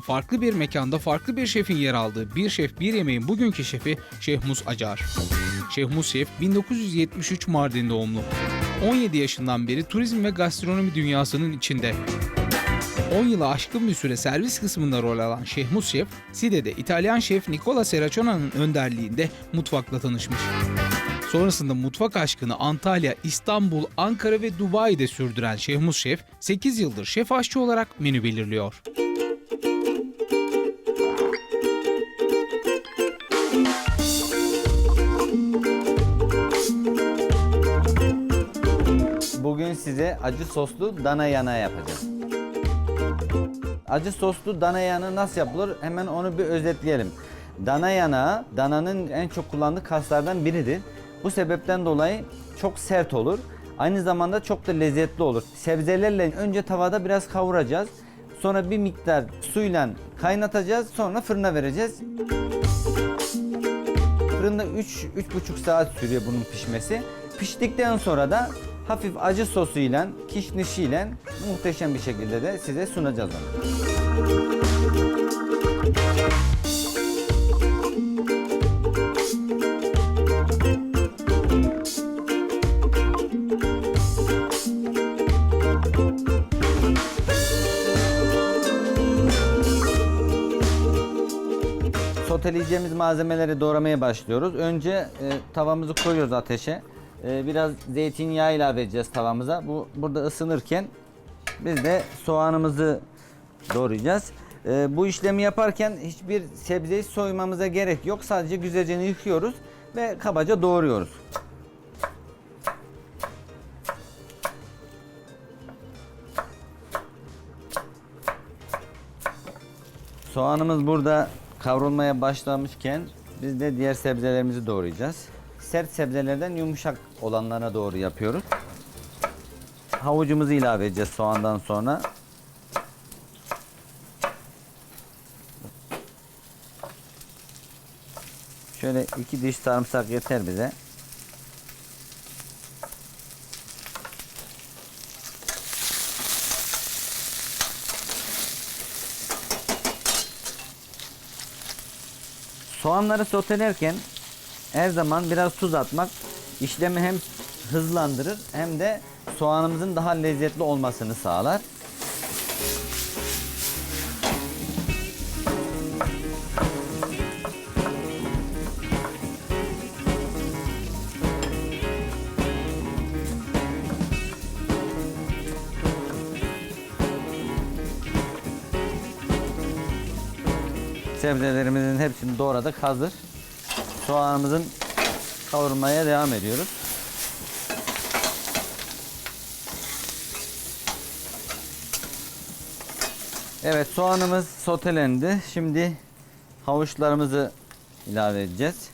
farklı bir mekanda farklı bir şefin yer aldığı Bir Şef Bir Yemeğin bugünkü şefi Şehmus Acar. Şehmus Şef 1973 Mardin doğumlu. 17 yaşından beri turizm ve gastronomi dünyasının içinde. 10 yılı aşkın bir süre servis kısmında rol alan Şehmus Şef, Side'de İtalyan şef Nicola Seracona'nın önderliğinde mutfakla tanışmış. Sonrasında mutfak aşkını Antalya, İstanbul, Ankara ve Dubai'de sürdüren Şehmus Şef, 8 yıldır şef aşçı olarak menü belirliyor. Size acı soslu dana yana yapacağım. Acı soslu dana yanı nasıl yapılır? Hemen onu bir özetleyelim. Dana yanağı dananın en çok kullandığı kaslardan biridir. Bu sebepten dolayı çok sert olur. Aynı zamanda çok da lezzetli olur. Sebzelerle önce tavada biraz kavuracağız. Sonra bir miktar suyla kaynatacağız. Sonra fırına vereceğiz. Fırında 3 3,5 saat sürüyor bunun pişmesi. Piştikten sonra da hafif acı sosuyla, kişnişiyle muhteşem bir şekilde de size sunacağız onu. Soteleyeceğimiz malzemeleri doğramaya başlıyoruz. Önce e, tavamızı koyuyoruz ateşe. E, biraz zeytinyağı ilave edeceğiz tavamıza. Bu burada ısınırken biz de soğanımızı doğrayacağız. E, bu işlemi yaparken hiçbir sebzeyi soymamıza gerek yok. Sadece güzelce yıkıyoruz ve kabaca doğruyoruz. Soğanımız burada kavrulmaya başlamışken biz de diğer sebzelerimizi doğrayacağız. Sert sebzelerden yumuşak olanlara doğru yapıyoruz. Havucumuzu ilave edeceğiz soğandan sonra. Şöyle iki diş sarımsak yeter bize. Soğanları sotelerken her zaman biraz tuz atmak işlemi hem hızlandırır hem de soğanımızın daha lezzetli olmasını sağlar. Sebzelerimizin hepsini doğradık hazır. Soğanımızın kavurmaya devam ediyoruz. Evet soğanımız sotelendi. Şimdi havuçlarımızı ilave edeceğiz.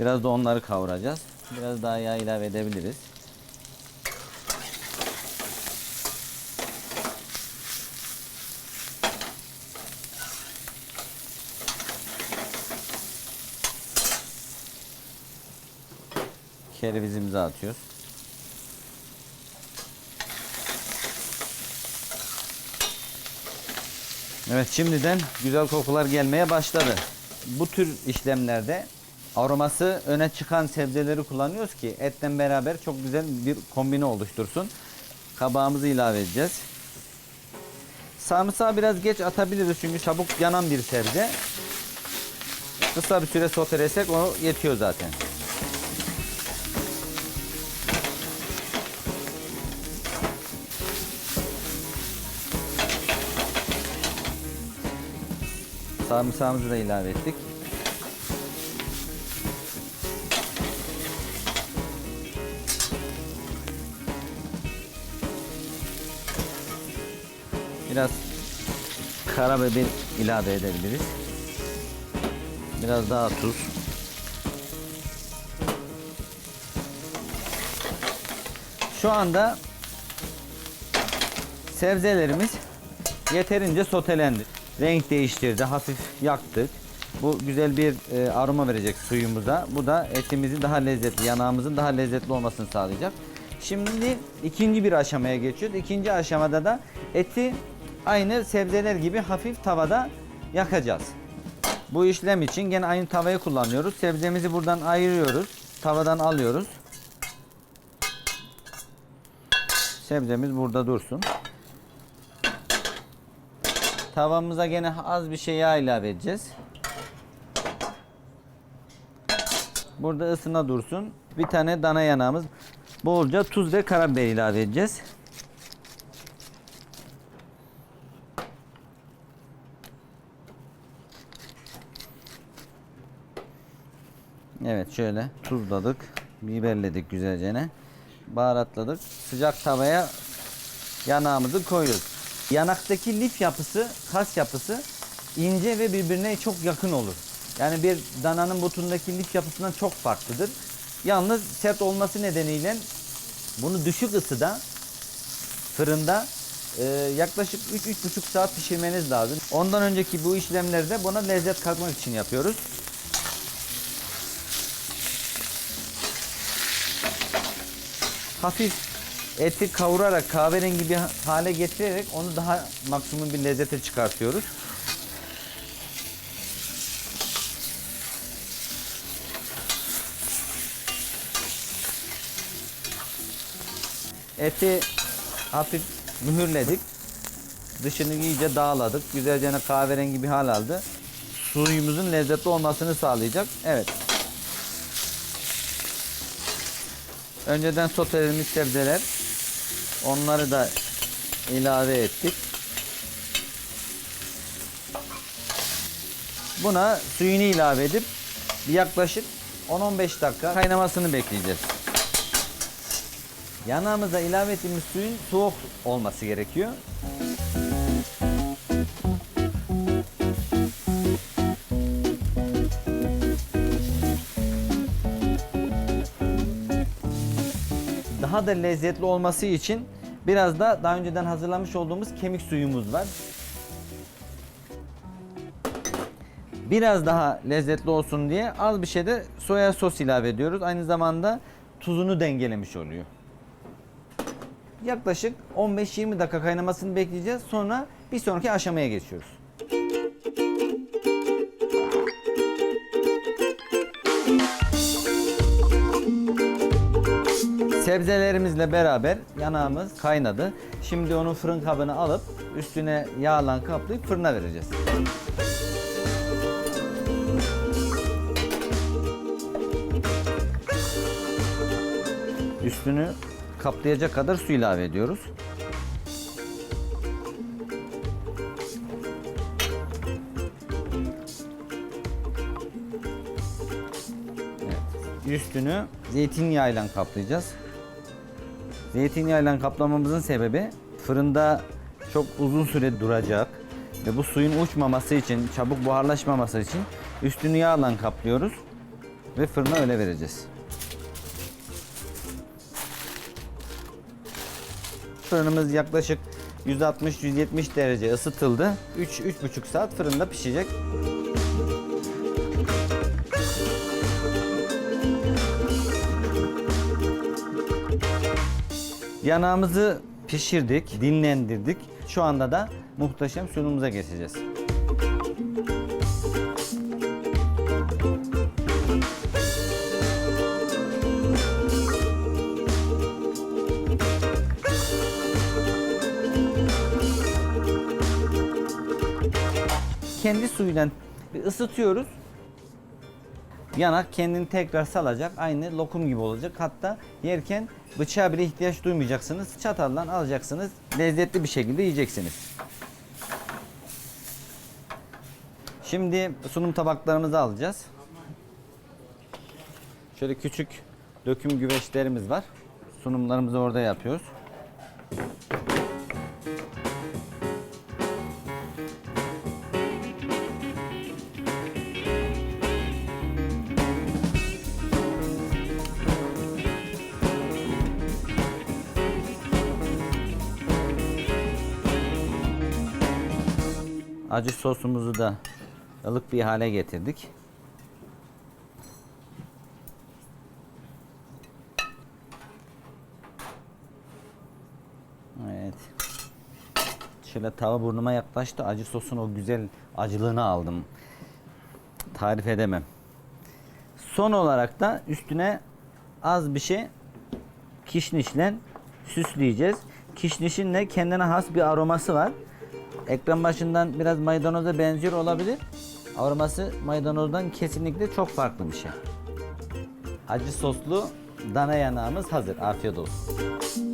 Biraz da onları kavuracağız. Biraz daha yağ ilave edebiliriz. Kerevizimizi atıyoruz. Evet şimdiden güzel kokular gelmeye başladı. Bu tür işlemlerde aroması öne çıkan sebzeleri kullanıyoruz ki etten beraber çok güzel bir kombine oluştursun. Kabağımızı ilave edeceğiz. Sarımsağı biraz geç atabiliriz çünkü çabuk yanan bir sebze. Kısa bir süre sotelesek o yetiyor zaten. Sarımsağımızı da ilave ettik. Biraz karabiber ilave edebiliriz. Biraz daha tuz. Şu anda sebzelerimiz yeterince sotelendi. Renk değiştirdi, hafif yaktık. Bu güzel bir e, aroma verecek suyumuza. Bu da etimizin daha lezzetli, yanağımızın daha lezzetli olmasını sağlayacak. Şimdi ikinci bir aşamaya geçiyoruz. İkinci aşamada da eti aynı sebzeler gibi hafif tavada yakacağız. Bu işlem için gene aynı tavayı kullanıyoruz. Sebzemizi buradan ayırıyoruz. Tavadan alıyoruz. Sebzemiz burada dursun. Tavamıza gene az bir şey yağ ilave edeceğiz. Burada ısına dursun. Bir tane dana yanağımız. Bolca tuz ve karabiber ilave edeceğiz. Evet şöyle tuzladık. Biberledik güzelce. Baharatladık. Sıcak tavaya yanağımızı koyuyoruz. Yanaktaki lif yapısı, kas yapısı ince ve birbirine çok yakın olur. Yani bir dananın butundaki lif yapısından çok farklıdır. Yalnız sert olması nedeniyle bunu düşük ısıda fırında e, yaklaşık 3-3,5 saat pişirmeniz lazım. Ondan önceki bu işlemlerde buna lezzet katmak için yapıyoruz. Hafif eti kavurarak kahverengi bir hale getirerek onu daha maksimum bir lezzete çıkartıyoruz. Eti hafif mühürledik. Dışını iyice dağladık. Güzelce kahverengi bir hal aldı. Suyumuzun lezzetli olmasını sağlayacak. Evet. Önceden sotelediğimiz sebzeler. Onları da ilave ettik. Buna suyunu ilave edip yaklaşık 10-15 dakika kaynamasını bekleyeceğiz. Yanağımıza ilave ettiğimiz suyun soğuk olması gerekiyor. Daha da lezzetli olması için biraz da daha önceden hazırlamış olduğumuz kemik suyumuz var. Biraz daha lezzetli olsun diye az bir şey de soya sos ilave ediyoruz. Aynı zamanda tuzunu dengelemiş oluyor. Yaklaşık 15-20 dakika kaynamasını bekleyeceğiz. Sonra bir sonraki aşamaya geçiyoruz. Sebzelerimizle beraber yanağımız kaynadı. Şimdi onu fırın kabına alıp üstüne yağla kaplayıp fırına vereceğiz. Üstünü kaplayacak kadar su ilave ediyoruz. Evet. Üstünü zeytinyağıyla kaplayacağız. Zeytinyağıyla kaplamamızın sebebi fırında çok uzun süre duracak ve bu suyun uçmaması için, çabuk buharlaşmaması için üstünü yağla kaplıyoruz ve fırına öyle vereceğiz. Fırınımız yaklaşık 160-170 derece ısıtıldı. 3-3,5 saat fırında pişecek. Yanağımızı pişirdik, dinlendirdik. Şu anda da muhteşem sunumumuza geçeceğiz. Kendi suyuyla ısıtıyoruz. Yanak kendini tekrar salacak. Aynı lokum gibi olacak. Hatta yerken bıçağa bile ihtiyaç duymayacaksınız. Çataldan alacaksınız. Lezzetli bir şekilde yiyeceksiniz. Şimdi sunum tabaklarımızı alacağız. Şöyle küçük döküm güveçlerimiz var. Sunumlarımızı orada yapıyoruz. Acı sosumuzu da ılık bir hale getirdik. Evet. Şöyle tava burnuma yaklaştı. Acı sosun o güzel acılığını aldım. Tarif edemem. Son olarak da üstüne az bir şey kişnişle süsleyeceğiz. Kişnişin de kendine has bir aroması var. Ekran başından biraz maydanoza benziyor olabilir. Aroması maydanozdan kesinlikle çok farklı bir şey. Acı soslu dana yanağımız hazır. Afiyet olsun.